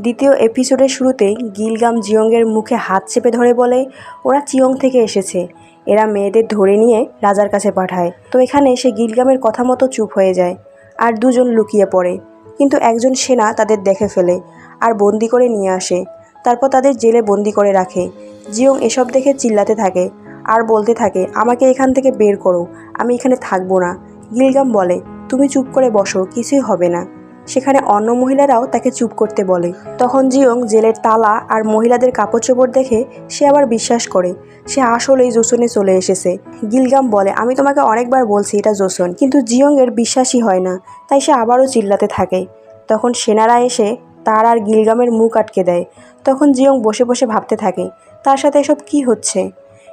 দ্বিতীয় এপিসোডের শুরুতেই গিলগাম জিয়ংয়ের মুখে হাত চেপে ধরে বলে, ওরা চিয়ং থেকে এসেছে। এরা মেয়েদের ধরে নিয়ে রাজার কাছে পাঠায়। তো এখানে সে গিলগামের কথা মতো চুপ হয়ে যায় আর দুজন লুকিয়ে পড়ে। কিন্তু একজন সেনা তাদের দেখে ফেলে আর বন্দি করে নিয়ে আসে। তারপর তাদের জেলে বন্দি করে রাখে। জিয়ং এসব দেখে চিল্লাতে থাকে আর বলতে থাকে, আমাকে এখান থেকে বের করো। আমি এখানে থাকব না। গিলগাম বলে, তুমি চুপ করে বসো, কিছুই হবে না। সেখানে অন্য মহিলারাও তাকে চুপ করতে বলে। তখন জিয়ং জেলের তালা আর মহিলাদের কাপড় চোপড় দেখে সে আবার বিশ্বাস করে। সে আসলেই জোসনে চলে এসেছে। গিলগাম বলে, আমি তোমাকে অনেকবার বলছি এটা জোসন, কিন্তু জিয়ংয়ের বিশ্বাসই হয় না, তাই সে আবারও চিল্লাতে থাকে। তখন সেনারা এসে তার আর গিলগামের মুখ আটকে দেয়। তখন জিয়ং বসে বসে ভাবতে থাকে, তার সাথে এসব কি হচ্ছে?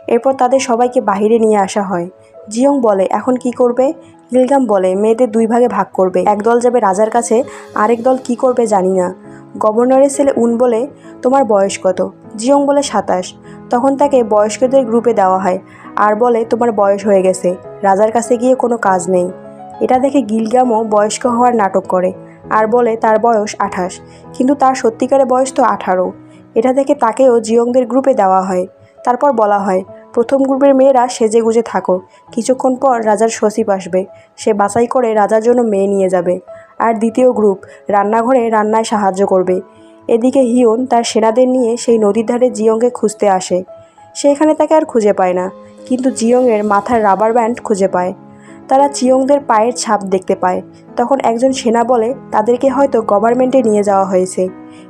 এরপর তাদের সবাইকে বাহিরে নিয়ে আসা হয়। জিয়ং বলে, এখন কি করবে? গিলগাম বলে, মেয়েদের দুই ভাগে ভাগ করবে। এক দল যাবে রাজার কাছে, আরেক দল কি করবে জানি না। গভর্নরের ছেলে উন বলে, তোমার বয়স কত? জিয়ং বলে, সাতাশ। তখন তাকে বয়স্কদের গ্রুপে দেওয়া হয়, আর বলে, তোমার বয়স হয়ে গেছে, রাজার কাছে গিয়ে কোনো কাজ নেই। এটা দেখে গিলগামও বয়স্ক হওয়ার নাটক করে, আর বলে, তার বয়স আঠাশ, কিন্তু তার সত্যিকারের বয়স তো আঠারো। এটা দেখে তাকেও জিয়ংদের গ্রুপে দেওয়া হয়। তারপর বলা হয় প্রথম গ্রুপের মেয়েরা সেজে গুজে থাকো। কিছুক্ষণ পর রাজার সচিব আসবে। সে বাছাই করে রাজার জন্য মেয়ে নিয়ে যাবে। আর দ্বিতীয় গ্রুপ রান্নাঘরে রান্নায় সাহায্য করবে। এদিকে হিয়ন তার সেনাদের নিয়ে সেই নদীর ধারে জিয়ংকে খুঁজতে আসে। সে এখানে তাকে আর খুঁজে পায় না। কিন্তু জিয়ংয়ের মাথার রাবার ব্যান্ড খুঁজে পায়। তারা চিয়ংদের পায়ের ছাপ দেখতে পায়। তখন একজন সেনা বলে, তাদেরকে হয়তো গভর্নমেন্টে নিয়ে যাওয়া হয়েছে।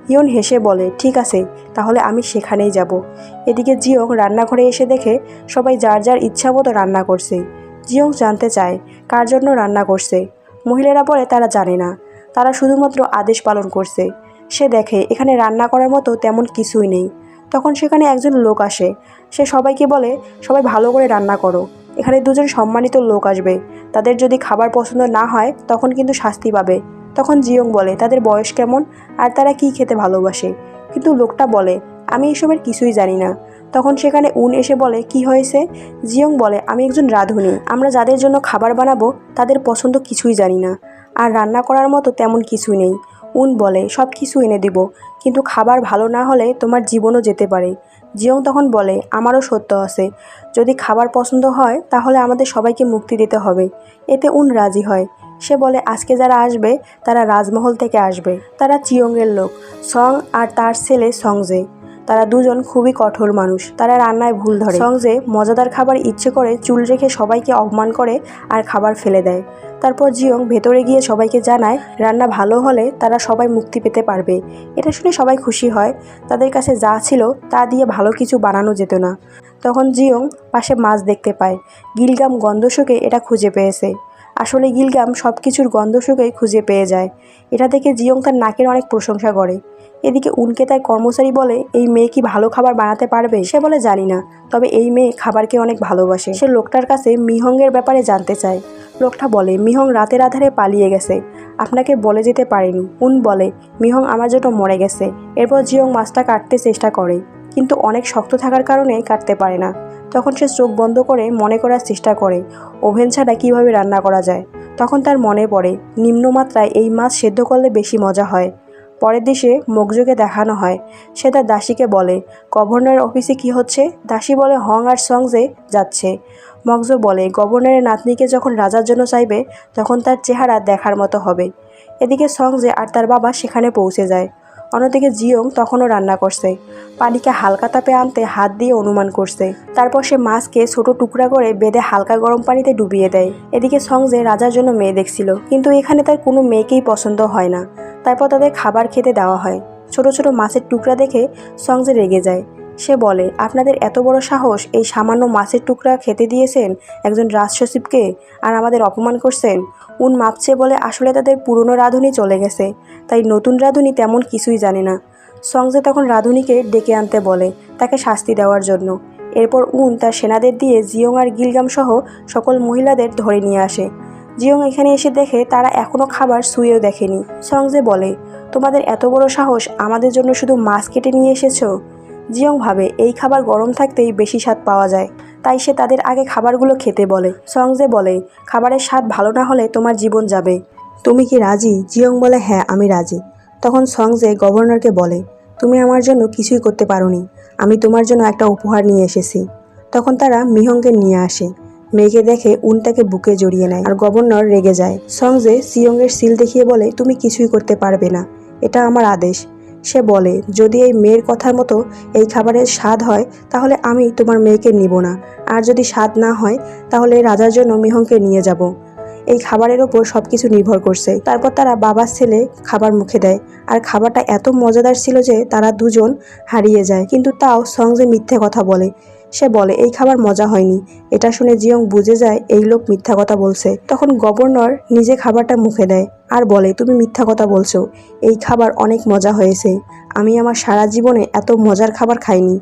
ইয়ন হেসে বলে, ঠিক আছে, তাহলে আমি সেখানেই যাব। এদিকে জিয়ং রান্নাঘরে এসে দেখে সবাই যার যার ইচ্ছা মতো রান্না করছে। জিয়ং জানতে চায়, কার জন্য রান্না করছে? মহিলারা বলে, তারা জানে না। তারা শুধুমাত্র আদেশ পালন করছে। সে দেখে, এখানে রান্না করার মতো তেমন কিছুই নেই। তখন সেখানে একজন লোক আসে। সে সবাইকে বলে, সবাই ভালো করে রান্না করো। এখানে দুজন সম্মানিত লোক আসবে। তাদের যদি খাবার পছন্দ না হয়, তখন কিন্তু শাস্তি পাবে। তখন জিয়ং বলে, তাদের বয়স কেমন? আর তারা কি খেতে ভালোবাসে? কিন্তু লোকটা বলে, আমি এসবের কিছুই জানি না। তখন সেখানে উন এসে বলে, কি হয়েছে? জিয়ং বলে, আমি একজন রাঁধুনি। আমরা যাদের জন্য খাবার বানাবো, তাদের পছন্দ কিছুই জানি না। আর রান্না করার মতো তেমন কিছু নেই। উন বলে সব কিছু এনে দেব। কিন্তু খাবার ভালো না হলে তোমার জীবনও যেতে পারে। জিয়ং তখন বলে, আমারও সত্য আছে। যদি খাবার পছন্দ হয়, তাহলে আমাদের সবাইকে মুক্তি দিতে হবে। এতে উন রাজি হয়। সে বলে, আজকে যারা আসবে, তারা রাজমহল থেকে আসবে। তারা চিয়ংয়ের লোক, সং আর তার ছেলে সংজে। তারা দুজন খুবই কঠোর মানুষ। তারা রান্নায় ভুল ধরে। সংজে মজাদার খাবার ইচ্ছে করে চুল রেখে সবাইকে অপমান করে আর খাবার ফেলে দেয়। তারপর জিয়ং ভেতরে গিয়ে সবাইকে জানায়, রান্না ভালো হলে তারা সবাই মুক্তি পেতে পারবে। এটা শুনে সবাই খুশি হয়। তাদের কাছে যা ছিল তা দিয়ে ভালো কিছু বানানো যেত না। তখন জিয়ং পাশে মাছ দেখতে পায়। গিলগাম গন্ধ শুকে এটা খুঁজে পেয়েছে। আসলে গিলগাম সব কিছুর গন্ধ শুকেই খুঁজে পেয়ে যায়। এটা দেখে জিয়ং তার নাকের অনেক প্রশংসা করে। এদিকে উনকে তার কর্মচারী বলে, এই মেয়ে কি ভালো খাবার বানাতে পারবে? সে বলে, জানি না। তবে এই মেয়ে খাবারকে অনেক ভালোবাসে। সে লোকটার কাছে মিহংয়ের ব্যাপারে জানতে চায়। লোকটা বলে, মিহং রাতের আধারে পালিয়ে গেছে। আপনাকে বলে যেতে পারেনি। উন বলে, মিহং আমার জন্য মরে গেছে। এরপর জিয়ং মাছটা কাটতে চেষ্টা করে। কিন্তু অনেক শক্ত থাকার কারণে কাটতে পারে না। তখন সে চোখ বন্ধ করে মনে করার চেষ্টা করে, ওভেন ছাড়া কীভাবে রান্না করা যায়? তখন তার মনে পড়ে, নিম্নমাত্রায় এই মাছ সেদ্ধ করলে বেশি মজা হয়। পরের দেশে মগজুকে দেখানো হয়। সে তার দাসীকে বলে, গভর্নরের অফিসে কি হচ্ছে? দাসী বলে, হং আর সংজে যাচ্ছে। মগজ বলে, গভর্নরের নাতনিকে যখন রাজার জন্য চাইবে, তখন তার চেহারা দেখার মতো হবে। এদিকে সংজে আর তার বাবা সেখানে পৌঁছে যায়। অন্যদিকে জিয়ং তখনও রান্না করছে। পানিকে হালকা তাপে আনতে হাত দিয়ে অনুমান করছে। তারপর সে মাছকে ছোট টুকরা করে বেঁধে হালকা গরম পানিতে ডুবিয়ে দেয়। এদিকে সংজে রাজার জন্য মেয়ে দেখছিল, কিন্তু এখানে তার কোনো মেয়েকেই পছন্দ হয় না। তারপর তাদের খাবার খেতে দেওয়া হয়। ছোট ছোট মাছের টুকরা দেখে সংজে রেগে যায়। সে বলে, আপনাদের এত বড় সাহস এই সামান্য মাছের টুকরা খেতে দিয়েছেন একজন রাজসচিবকে আর আমাদের অপমান করছেন? উন মাপছে বলে আসলে তাদের পুরনো রাঁধুনি চলে গেছে, তাই নতুন রাঁধুনি তেমন কিছুই জানে না। সংজে তখন রাঁধুনিকে ডেকে আনতে বলে, তাকে শাস্তি দেওয়ার জন্য। এরপর উন তার সেনাদের দিয়ে জিয়ং আর গিলগাম সহ সকল মহিলাদের ধরে নিয়ে আসে। জিয়ং এখানে এসে দেখে তারা এখনও খাবার শুয়েও দেখেনি। সংজে বলে, তোমাদের এত বড় সাহস আমাদের জন্য শুধু মাছ কেটে নিয়ে এসেছ? জিয়ং ভাবে, এই খাবার গরম থাকতেই বেশি স্বাদ পাওয়া যায়। তাই সে তাদের আগে খাবারগুলো খেতে বলে। সংজে বলে, খাবারের স্বাদ ভালো না হলে তোমার জীবন যাবে। তুমি কি রাজি? জিয়ং বলে হ্যাঁ আমি রাজি। তখন সংজে গভর্নরকে বলে, তুমি আমার জন্য কিছুই করতে পারোনি। আমি তোমার জন্য একটা উপহার নিয়ে এসেছি। তখন তারা মিহংকে নিয়ে আসে। মেয়েকে দেখে উন তাকে বুকে জড়িয়ে নেয় আর গভর্নর রেগে যায়। সংজে সিয়ংয়ের সিল দেখিয়ে বলে, তুমি কিছুই করতে পারবে না। এটা আমার আদেশ। সে বলে, যদি এই মেয়ের কথার মতো এই খাবারের স্বাদ হয়, তাহলে আমি তোমার মেয়েকে নিব না। আর যদি স্বাদ না হয়, তাহলে রাজার জন্য মিহংকে নিয়ে যাব। এই খাবারের ওপর সব কিছু নির্ভর করছে। তারপর তারা বাবার ছেলে খাবার মুখে দেয়। আর খাবারটা এত মজাদার ছিল যে তারা দুজন হারিয়ে যায়। কিন্তু তাও সংজে মিথ্যে কথা বলে, সে বলে, এই খাবার মজা হয়নি। এটা শুনে জিয়ং বুঝে যায়, এই লোক মিথ্যা কথা বলছে। তখন গভর্নর নিজে খাবারটা মুখে দেয় আর বলে, তুমি মিথ্যা কথা বলছো। এই খাবার অনেক মজা হয়েছে। আমি আমার সারা জীবনে এত মজার খাবার খাইনি।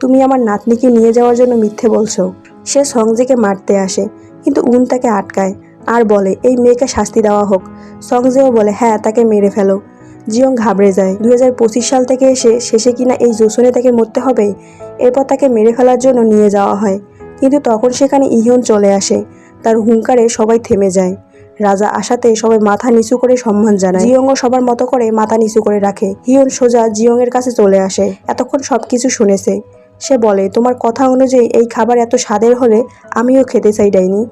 তুমি আমার নাতনিকে নিয়ে যাওয়ার জন্য মিথ্যে বলছো? সে সংজেকে মারতে আসে, কিন্তু উন তাকে আটকায়। আর বলে, এই মেয়েকে শাস্তি দেওয়া হোক। সংজেও বলে হ্যাঁ তাকে মেরে ফেলো। জিয়ং ঘাবড়ে যায়। দুই হাজার পঁচিশ সাল থেকে এসে শেষে কিনা এই জোসনে তাকে মরতে হবে? এরপর তাকে মেরে ফেলার জন্য নিয়ে যাওয়া হয়। কিন্তু তখন সেখানে ইহিয়ন চলে আসে। তার হুঙ্কারে সবাই থেমে যায়। রাজা আসাতে সবাই মাথা নিচু করে সম্মান জানায়। জিয়ংও সবার মতো করে মাথা নিচু করে রাখে। হিয়ন সোজা জিয়ং এর কাছে চলে আসে। এতক্ষণ সবকিছু শুনেছে। সে বলে, তোমার কথা অনুযায়ী এই খাবার এত স্বাদের হলে আমিও খেতে চাই, ডাইনি।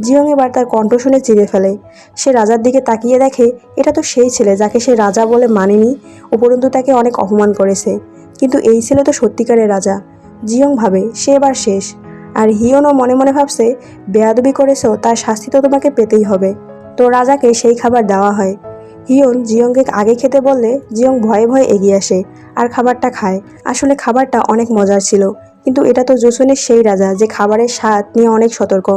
জিয়ং এবার তার কণ্ঠ শুনে চিড়ে ফেলে। সে রাজার দিকে তাকিয়ে দেখে, এটা তো সেই ছেলে যাকে সে রাজা বলে মানেনি, উপরন্তু তাকে অনেক অপমান করেছে। কিন্তু এই ছেলে তো সত্যিকারের রাজা। জিয়ং ভাবে, সে এবার শেষ। আর হিয়নও মনে মনে ভাবছে, বেয়াদবি করেছ, তার শাস্তি তো তোমাকে পেতেই হবে। তো রাজাকে সেই খাবার দেওয়া হয়। হিয়ন জিয়ংকে আগে খেতে বললে, জিয়ং ভয়ে ভয়ে এগিয়ে আসে, আর খাবারটা খায়। আসলে খাবারটা অনেক মজার ছিল। কিন্তু এটা তো জোসনের সেই রাজা যে খাবারের স্বাদ নিয়ে অনেক সতর্ক।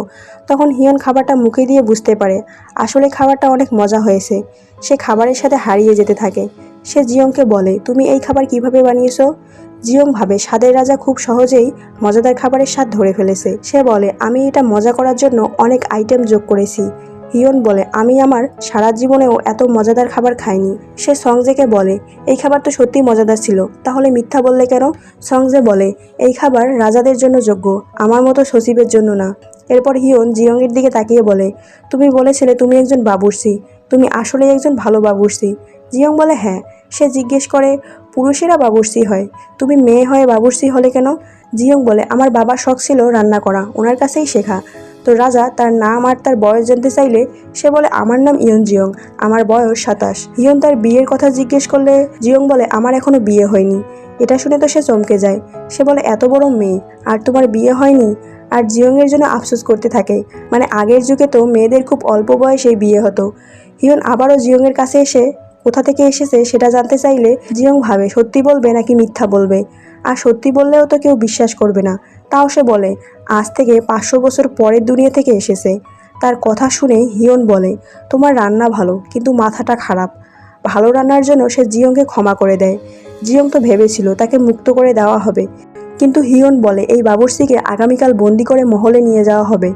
তখন হিয়ন খাবারটা মুখে দিয়ে বুঝতে পারে, আসলে খাবারটা অনেক মজা হয়েছে। সে খাবারের সাথে হারিয়ে যেতে থাকে। সে জিয়ংকে বলে, তুমি এই খাবার কীভাবে বানিয়েছো? জিয়ং ভাবে, স্বাদের রাজা খুব সহজেই মজাদার খাবারের স্বাদ ধরে ফেলেছে। সে বলে, আমি এটা মজা করার জন্য অনেক আইটেম যোগ করেছি। হিয়ন বলে, আমি আমার সারা জীবনেও এত মজাদার খাবার খাইনি। সে সংজেকে বলে, এই খাবার তো সত্যিই মজাদার ছিল, তাহলে মিথ্যা বললে কেন? সংজে বলে, এই খাবার রাজাদের জন্য যোগ্য, আমার মতো সচিবের জন্য না। এরপর হিয়ন জিয়ংয়ের দিকে তাকিয়ে বলে, তুমি বলেছিলে তুমি একজন বাবুর্চি, তুমি আসলে একজন ভালো বাবুর্চি। জিয়ং বলে হ্যাঁ। সে জিজ্ঞেস করে, পুরুষেরা বাবুর্চি হয়, তুমি মেয়ে হয়ে বাবুর্চি হলে কেন? জিয়ং বলে, আমার বাবার শখ ছিল রান্না করা, ওনার কাছেই শেখা। তো রাজা তার নাম আর তার বয়স জানতে চাইলে সে বলে, আমার নাম ইয়ন জিয়ং, আমার বয়স সাতাশ। ইয়ন তার বিয়ের কথা জিজ্ঞেস করলে জিয়ং বলে, আমার এখনও বিয়ে হয়নি। এটা শুনে তো সে চমকে যায়। সে বলে, এত বড় মেয়ে, আর তোমার বিয়ে হয়নি? আর জিয়ংয়ের জন্য আফসোস করতে থাকে। মানে আগের যুগে তো মেয়েদের খুব অল্প বয়সেই বিয়ে হতো। হিয়ন আবারও জিয়ংয়ের কাছে এসে কোথা থেকে এসেছে সেটা জানতে চাইলে জিয়ং ভাবে, সত্যি বলবে নাকি মিথ্যা বলবে? আর সত্যি বললেও তো কেউ বিশ্বাস করবে না। তাও সে বলে, আজ থেকে পাঁচশো বছর পরের দুনিয়া থেকে এসেছে। তার কথা শুনে হিয়ন বলে, তোমার রান্না ভালো, কিন্তু মাথাটা খারাপ। ভালো রান্নার জন্য সে জিয়ংকে ক্ষমা করে দেয়। জিয়ং তো ভেবেছিল তাকে মুক্ত করে দেওয়া হবে। কিন্তু হিয়ন বলে, এই বাবুর্চিকে আগামীকাল বন্দি করে মহলে নিয়ে যাওয়া হবে।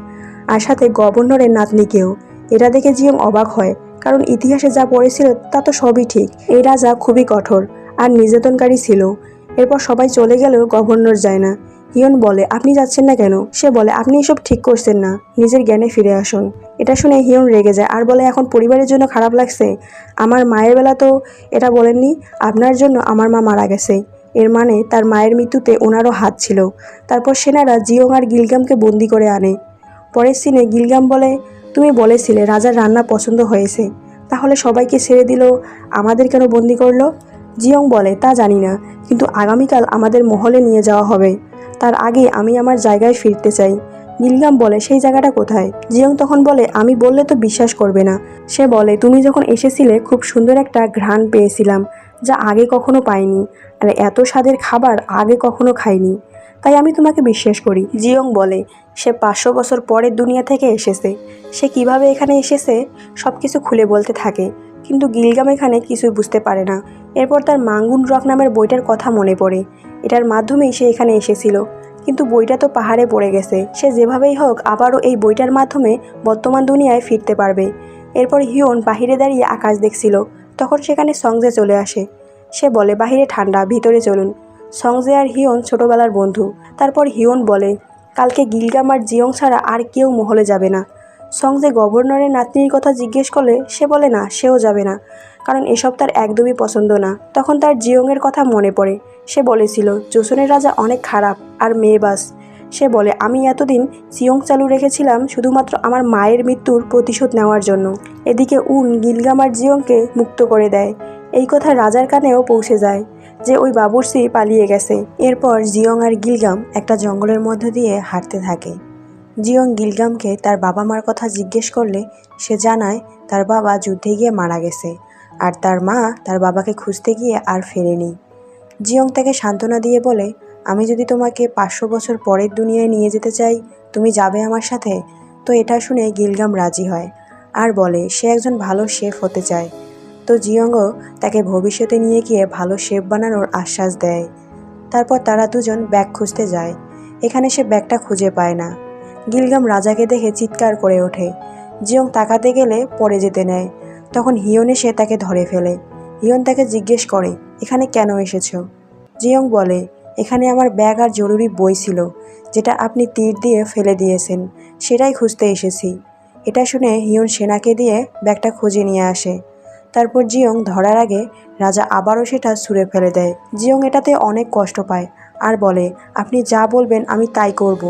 আর সাথে গভর্নরের নাতনিকেও। এটা দেখে জিয়ং অবাক হয়, কারণ ইতিহাসে যা পড়েছিল তা তো সবই ঠিক। এই রাজা খুবই কঠোর আর নির্যাতনকারী ছিল। এরপর সবাই চলে গেলেও গভর্নর যায় না। হিয়ন বলে, আপনি যাচ্ছেন না কেন? সে বলে, আপনি এসব ঠিক করছেন না। নিজের জ্ঞানে ফিরে আসুন। এটা শুনে হিয়ন রেগে যায় আর বলে, এখন পরিবারের জন্য খারাপ লাগছে? আমার মায়ের বেলা তো এটা বলেননি, আপনার জন্য আমার মা মারা গেছে। এর মানে তার মায়ের মৃত্যুতে ওনারও হাত ছিল। তারপর সেনারা জিয়ং আর গিলগামকে বন্দি করে আনে। পরের সিনে গিলগাম বলে, তুমি বলেছিলে রাজার রান্না পছন্দ হয়েছে। তাহলে সবাইকে ছেড়ে দিল, আমাদের কেন বন্দি করল? জিয়ং বলে, তা জানি না, কিন্তু আগামীকাল আমাদের মহলে নিয়ে যাওয়া হবে। তার আগে আমি আমার জায়গায় ফিরতে চাই। নীলগাম বলে, সেই জায়গাটা কোথায়? জিয়ং তখন বলে, আমি বললে তো বিশ্বাস করবে না। সে বলে, তুমি যখন এসেছিলে, খুব সুন্দর একটা ঘ্রাণ পেয়েছিলাম, যা আগে কখনো পাইনি, আর এত স্বাদের খাবার আগে কখনো খাইনি। তাই আমি তোমাকে বিশ্বাস করি। জিয়ং বলে, সে পাঁচশো বছর পরের দুনিয়া থেকে এসেছে। সে কীভাবে এখানে এসেছে সব কিছু খুলে বলতে থাকে, কিন্তু গিলগাম এখানে কিছুই বুঝতে পারে না। এরপর তার মাঙ্গুন রক নামের বইটার কথা মনে পড়ে। এটার মাধ্যমেই সে এখানে এসেছিল। কিন্তু বইটা তো পাহাড়ে পড়ে গেছে। সে যেভাবেই হোক, আবারও এই বইটার মাধ্যমে বর্তমান দুনিয়ায় ফিরতে পারবে। এরপর হিয়ন বাহিরে দাঁড়িয়ে আকাশ দেখছিল। তখন সেখানে সংজে চলে আসে। সে বলে, বাহিরে ঠান্ডা, ভিতরে চলুন। সংজে আর হিয়ন ছোটবেলার বন্ধু। তারপর হিয়ন বলে, কালকে গিলগাম আর জিয়ং ছাড়া আর কেউ মহলে যাবে না। সং যে গভর্নরের নাতনির কথা জিজ্ঞেস করলে, সে বলে, না, সেও যাবে না। কারণ এসব তার একদমই পছন্দ না। তখন তার জিয়ংয়ের কথা মনে পড়ে। সে বলেছিল, জোসনের রাজা অনেক খারাপ আর মেয়েবাস। সে বলে, আমি এতদিন সিয়ং চালু রেখেছিলাম শুধুমাত্র আমার মায়ের মৃত্যুর প্রতিশোধ নেওয়ার জন্য। এদিকে উন গিলগাম আর জিয়ংকে মুক্ত করে দেয়। এই কথা রাজার কানেও পৌঁছে যায় যে ওই বাবুর্সি পালিয়ে গেছে। এরপর জিয়ং আর গিলগাম একটা জঙ্গলের মধ্য দিয়ে হাঁটতে থাকে। জিয়ং গিলগামকে তার বাবা মার কথা জিজ্ঞেস করলে সে জানায়, তার বাবা যুদ্ধে গিয়ে মারা গেছে। আর তার মা তার বাবাকে খুঁজতে গিয়ে আর ফেরেনি। জিয়ং তাকে সান্ত্বনা দিয়ে বলে, আমি যদি তোমাকে পাঁচশো বছর পরের দুনিয়ায় নিয়ে যেতে চাই, তুমি যাবে আমার সাথে? তো এটা শুনে গিলগাম রাজি হয়। আর বলে, সে একজন ভালো শেফ হতে চায়। তো জিয়ংও তাকে ভবিষ্যতে নিয়ে গিয়ে ভালো শেফ বানানোর আশ্বাস দেয়। তারপর তারা দুজন ব্যাগ খুঁজতে যায়। এখানে সে ব্যাগটা খুঁজে পায় না। গিলগাম রাজাকে দেখে চিৎকার করে ওঠে। জিয়ং তাকাতে গেলে পড়ে যেতে নেয়। তখন হিয়ন এসে তাকে ধরে ফেলে। হিয়ন তাকে জিজ্ঞেস করে, এখানে কেন এসেছ? জিয়ং বলে, এখানে আমার ব্যাগ আর জরুরি বই ছিল, যেটা আপনি তীর দিয়ে ফেলে দিয়েছেন, সেটাই খুঁজতে এসেছি। এটা শুনে হিয়ন সেনাকে দিয়ে ব্যাগটা খুঁজে নিয়ে আসে। তারপর জিয়ং ধরার আগে রাজা আবারও সেটা ছুঁড়ে ফেলে দেয়। জিয়ং এটাতে অনেক কষ্ট পায় আর বলে, আপনি যা বলবেন আমি তাই করব।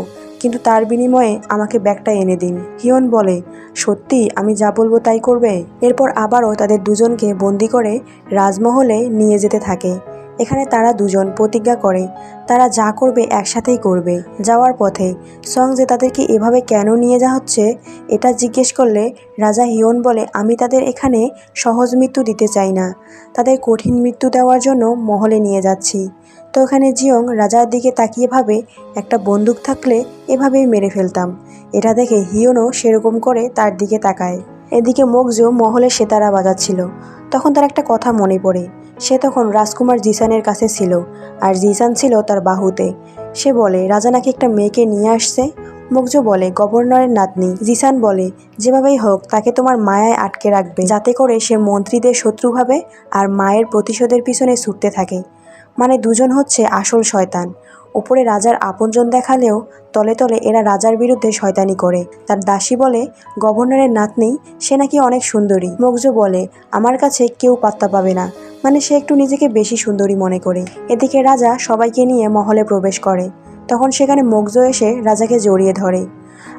কিন্তু তার বিনিময়ে আমাকে ব্যাগটা এনে দিন। হিয়ন বলে, সত্যি, আমি যা বলব তাই করবে? এরপর আবারও তাদের দুজনকে বন্দি করে রাজমহলে নিয়ে যেতে থাকে। এখানে তারা দুজন প্রতিজ্ঞা করে, তারা যা করবে একসাথেই করবে। যাওয়ার পথে সং যে তাদেরকে এভাবে কেন নিয়ে যাওয়া হচ্ছে, এটা জিজ্ঞেস করলে রাজা হিয়ন বলে, আমি তাদের এখানে সহজ মৃত্যু দিতে চাই না। তাদের কঠিন মৃত্যু দেওয়ার জন্য মহলে নিয়ে যাচ্ছি। তো এখানে জিয়ং রাজার দিকে তাকিয়ে ভাবে, একটা বন্দুক থাকলে এভাবেই মেরে ফেলতাম। এটা দেখে হিয়নও সেরকম করে তার দিকে তাকায়। এদিকে মগজো মহলে সেতারা বাজাচ্ছিল। তখন তার একটা কথা মনে পড়ে। সে তখন রাজকুমার জিসানের কাছে ছিল, আর জিসান ছিল তার বাহুতে। সে বলে, রাজা নাকি একটা মেয়েকে নিয়ে আসছে? মগজো বলে, গভর্নরের নাতনি। জিসান বলে, যেভাবেই হোক, তাকে তোমার মায়ায় আটকে রাখবে, যাতে করে সে মন্ত্রীদের শত্রু ভাবে আর মায়ের প্রতিশোধের পিছনে ছুটতে থাকে। মানে দুজন হচ্ছে আসল শয়তান। ওপরে রাজার আপনজন দেখালেও তলে তলে এরা রাজার বিরুদ্ধে শয়তানি করে। তার দাসী বলে, গভর্নরের নাতনি, সে নাকি অনেক সুন্দরী। মগজো বলে, আমার কাছে কেউ পাত্তা পাবে না। মানে সে একটু নিজেকে বেশি সুন্দরী মনে করে। এদিকে রাজা সবাইকে নিয়ে মহলে প্রবেশ করে। তখন সেখানে মগজো এসে রাজাকে জড়িয়ে ধরে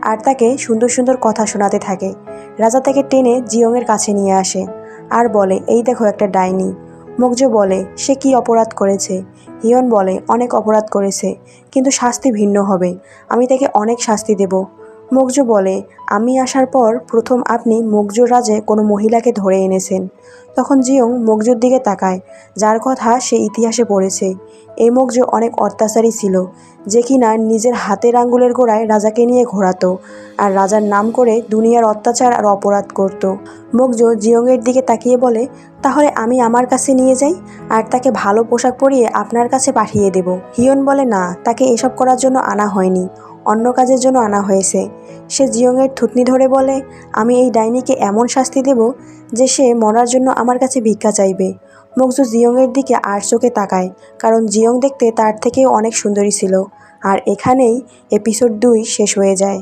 আর তাকে সুন্দর সুন্দর কথা শোনাতে থাকে। রাজা তাকে টেনে জিয়ংয়ের কাছে নিয়ে আসে আর বলে, এই দেখো একটা ডাইনি। মগজো বলে, সে কি অপরাধ করেছে? হিয়ন বলে, অনেক অপরাধ করেছে, কিন্তু শাস্তি ভিন্ন হবে। আমি তাকে অনেক শাস্তি দেব। মগজো বলে, আমি আসার পর প্রথম আপনি মগজোর রাজে কোনো মহিলাকে ধরে এনেছেন। তখন জিয়ং মগজুর দিকে তাকায়, যার কথা সে ইতিহাসে পড়েছে। এই মগজো অনেক অত্যাচারী ছিল, যে কিনা নিজের হাতের আঙ্গুলের গোড়ায় রাজাকে নিয়ে ঘোরাতো আর রাজার নাম করে দুনিয়ার অত্যাচার আর অপরাধ করত। মগজো জিয়ংয়ের দিকে তাকিয়ে বলে, তাহলে আমি আমার কাছে নিয়ে যাই আর তাকে ভালো পোশাক পরিয়ে আপনার কাছে পাঠিয়ে দেব। হিয়ন বলে, না, তাকে এসব করার জন্য আনা হয়নি। অন্য কাজের জন্য আনা হয়েছে। সে জিয়ংয়ের থুতনি ধরে বলে, আমি এই ডাইনিকে এমন শাস্তি দেব যে সে মরার জন্য আমার কাছে ভিক্ষা চাইবে। মকজু জিয়ংয়ের দিকে আর চোখে তাকায়, কারণ জিয়ং দেখতে তার থেকেও অনেক সুন্দরী ছিল। আর এখানেই এপিসোড দুই শেষ হয়ে যায়।